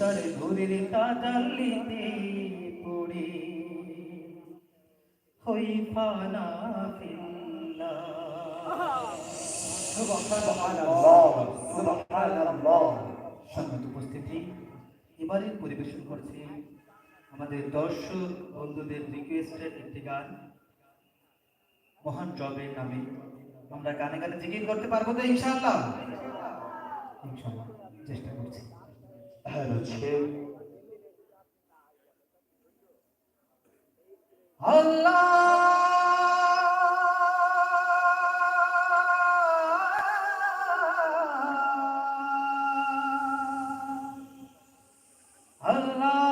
তার ঘুরের তাজাল্লিতে পড়ে। হই ফানা সম্মত উপস্থিতি এবারে পরিবেশন করছে আমাদের দর্শক বন্ধুদের রিকোয়েস্টের একটি গান। মহান জবের নামে। আমরা গানে গানে জিকির করতে পারব তো চেষ্টা করছি যাচ্ছে আল্লাহ Allah,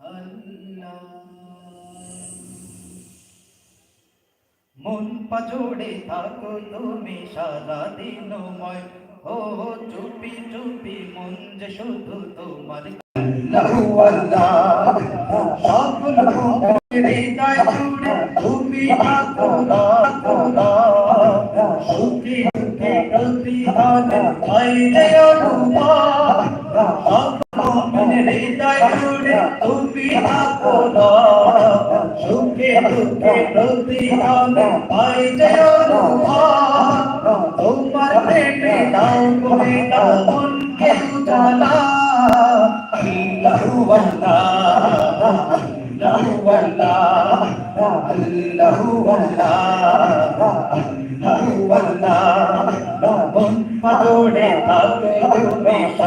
Allah. মন পাজোড়ে থাকো তুমি সারা দিনময়। ও চুপি চুপি মন যে শুধু তোমার তুমি থাকো সুখী দুঃখে প্রতিদান অনুভব। সকল হৃদয় জুড়ে তুমি থাকো সুখে দুঃখে প্রতিদান বাইরে অনুভব। তোমার প্রেমে দাও করে দাও মনকে উজালা আল্লাহু আল্লাহ আল্লাহু আল্লাহ আল্লাহু আল্লাহ আল্লাহু আল্লাহ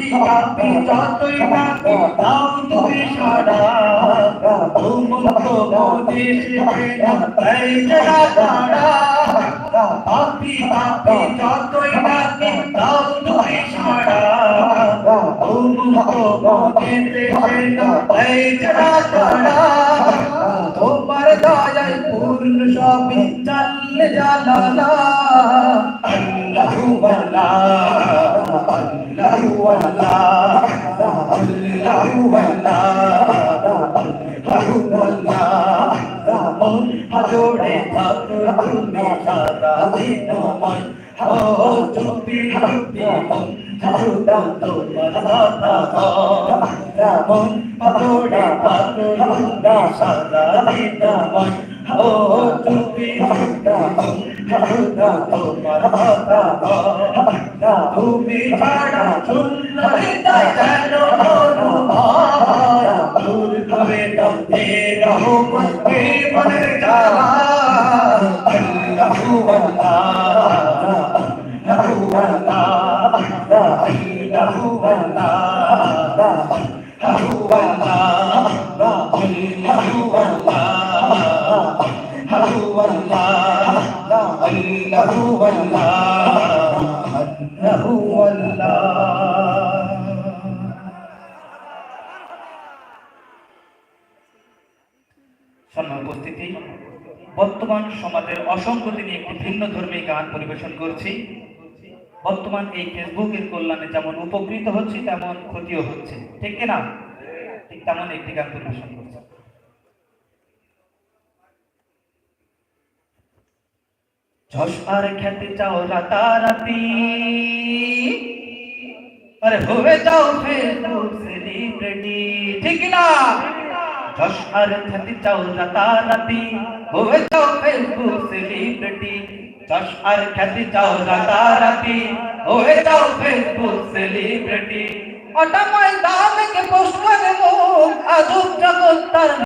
কাঁপি কাঁপি যতই কাঁপি তাও তুমি সারা তুমুখ মোদে তাই যারা তারা কাঁপি কাঁপি যতই কাঁপি তাও তুমি সারা তুমুখ মোদে তাই যারা তোমার দয়ায় পূর্ণ সবই চল জালালা আল্লাহু আল্লাহ। হাজোড়ে থাকুমে সারা দিন মন হো চুপি চুপি মন হাজোড়া তোমার দাতা মন হাজোড়ে থাকুমে সারা দিন মন হো চুপি চুপি মন হাজোড়া তোমার দাতা কথা তুমি ছাড়া শূন্য হৃদয় কেন দূর করে তবে রহমত মনের জ্বালা আল্লাহু আল্লাহ আল্লাহু আল্লাহ আল্লাহু আল্লাহ আল্লাহু আল্লাহ আল্লাহু আল্লাহ আল্লাহু আল্লাহ আল্লাহু আল্লাহ উপস্থিতি। বর্তমান সমাজের অসংগতি নিয়ে একটি ভিন্ন ধর্মী গান পরিবেশন করছি। বর্তমান এই ফেসবুকের কল্যাণে যেমন উপকৃত হচ্ছে, তেমন ক্ষতিও হচ্ছে। ঠিক কিনা? ঠিক তেমন একটি গান পরিবেশন করছি। আর খেতে চাও রাতারাতি। আরে হয়ে যাও ফেসবুক ঠিক না যশ আর খ্যাতি চাও রাতারাতি হয়ে যাও ফেসবুক সেলিব্রিটি যশ আর খ্যাতি চাও রাতারাতি হয়ে যাও ফেসবুক সেলিব্রিটি ওটা ময়দানে কে পোস্ট করে মুখ আজব জগৎ তার